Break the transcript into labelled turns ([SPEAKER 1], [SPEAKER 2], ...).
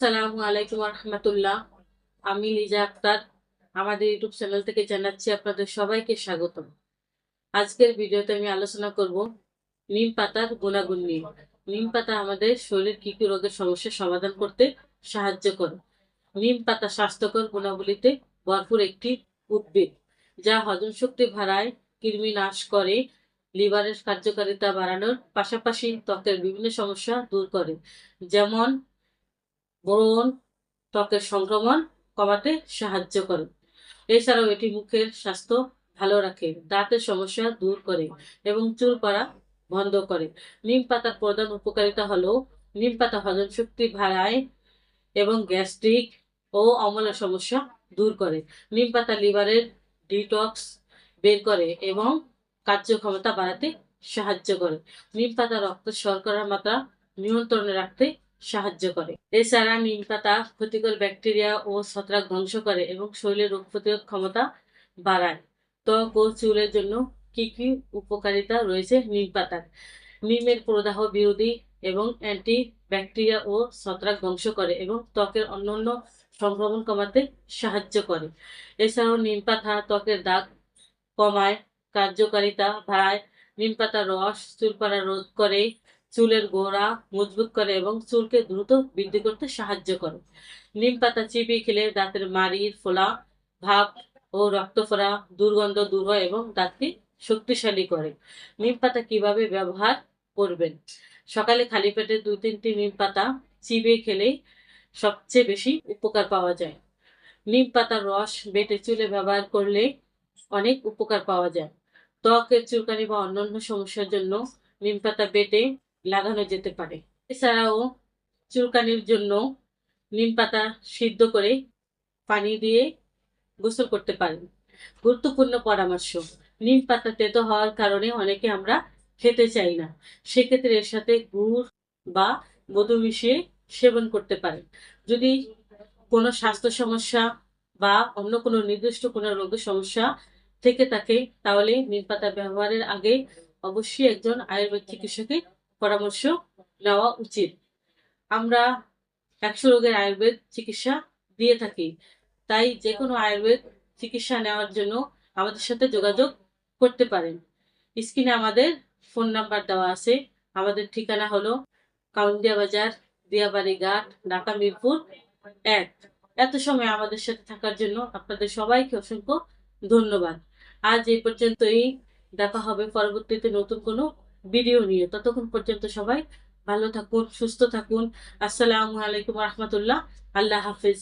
[SPEAKER 1] আসসালামু আলাইকুম রহমতুল্লাহ আমি লিজা আক্তার, আমাদের ইউটিউব চ্যানেল থেকে জানাচ্ছি আপনাদের সবাইকে স্বাগতম। আজকের ভিডিওতে আমি আলোচনা করব নিম পাতার গুণাগুণ নিয়ে। নিম পাতা আমাদের শরীর কি কি রোগের সমস্যার সমাধান করতে সাহায্য করে? নিম পাতা স্বাস্থ্যকর গুণাবলীতে ভরপুর একটি উদ্ভিদ, যা হজম শক্তি বাড়ায়, কৃমি নাশ করে, লিভারের কার্যকারিতা বাড়ানোর পাশাপাশি ত্বকের বিভিন্ন সমস্যা দূর করে, যেমন ব্রণ ত্বকের সংক্রমণ কমাতে সাহায্য করে। এছাড়াও এটি মুখের স্বাস্থ্য ভালো রাখে, দাঁতের সমস্যা দূর করে এবং চুল পড়া বন্ধ করে। নিম পাতার প্রধান উপকারিতা হলো নিম পাতা হজম শক্তি বাড়ায় এবং গ্যাস্ট্রিক ও অম্লের সমস্যা দূর করে। নিম পাতা লিভারের ডিটক্স বের করে এবং কার্যক্ষমতা বাড়াতে সাহায্য করে। নিম পাতা রক্তের শর্করার মাত্রা নিয়ন্ত্রণে রাখতে সাহায্য করে। এছাড়া নিম পাতা ক্ষতিকর ব্যাকটেরিয়া ও ছত্রাক ধ্বংস করে এবং শরীরের রোগ প্রতিরোধ ক্ষমতা বাড়ায়। ত্বক ও চুলের জন্য কি কি উপকারিতা রয়েছে নিম পাতার? নিমের প্রদাহ বিরোধী এবং অ্যান্টি ব্যাকটেরিয়া ও ছত্রাক ধ্বংস করে এবং ত্বকের অন্যান্য সংক্রমণ কমাতে সাহায্য করে। এছাড়াও নিম পাতা ত্বকের দাগ কমায়, কার্যকারিতা বাড়ায় নিম পাতার রস চুল রোধ করে চুলের গোড়া মজবুত করে এবং চুলকে দ্রুত বৃদ্ধি করতে সাহায্য করে। নিম পাতা চিবিয়ে খেলে দাঁতের মাড়ির ফোলা, ভাব ও রক্ত ফোড়া দুর্গন্ধ দূর হয় এবং দাঁতকে শক্তিশালী করে। নিম পাতা কীভাবে ব্যবহার করবেন? সকালে খালি পেটে দু তিনটি নিম পাতা চিবিয়ে খেলেই সবচেয়ে বেশি উপকার পাওয়া যায়। নিম পাতার রস বেটে চুলে ব্যবহার করলে অনেক উপকার পাওয়া যায়। ত্বকের চুলকানি বা অন্যান্য সমস্যার জন্য নিম পাতা বেটে লাগানো যেতে পারে। এছাড়াও চুলকানির জন্য নিম পাতা সিদ্ধ করে পানি দিয়ে গোসল করতে পারেন। গুরুত্বপূর্ণ পরামর্শ, নিম পাতা তেতো হওয়ার কারণে অনেকে আমরা খেতে চাই না। সেক্ষেত্রে এর সাথে গুড় বা মধু মিশিয়ে সেবন করতে পারেন। যদি কোনো স্বাস্থ্য সমস্যা বা অন্য কোনো নির্দিষ্ট কোনো রোগের সমস্যা থেকে থাকে, তাহলে নিম পাতা ব্যবহারের আগে অবশ্যই একজন আয়ুর্বেদ চিকিৎসকের পরামর্শ নেওয়া উচিত। আমরা একশো রোগের আয়ুর্বেদ চিকিৎসা দিয়ে থাকি। তাই যে কোনো আয়ুর্বেদ চিকিৎসা নেওয়ার জন্য আমাদের সাথে যোগাযোগ করতে পারেন। স্ক্রিনে আমাদের ফোন নাম্বার দেওয়া আছে। আমাদের ঠিকানা হলো কাউন্ডিয়া বাজার, দিয়াবাড়ি ঘাট, ঢাকা মিরপুর এক। এত সময় আমাদের সাথে থাকার জন্য আপনাদের সবাইকে অসংখ্য ধন্যবাদ। আজ এই পর্যন্তই। দেখা হবে পরবর্তীতে নতুন কোনো ভিডিও নিয়ে। ততক্ষণ পর্যন্ত সবাই ভালো থাকুন সুস্থ থাকুন। আসসালামু আলাইকুম রহমতুল্লাহ। আল্লাহ হাফিজ।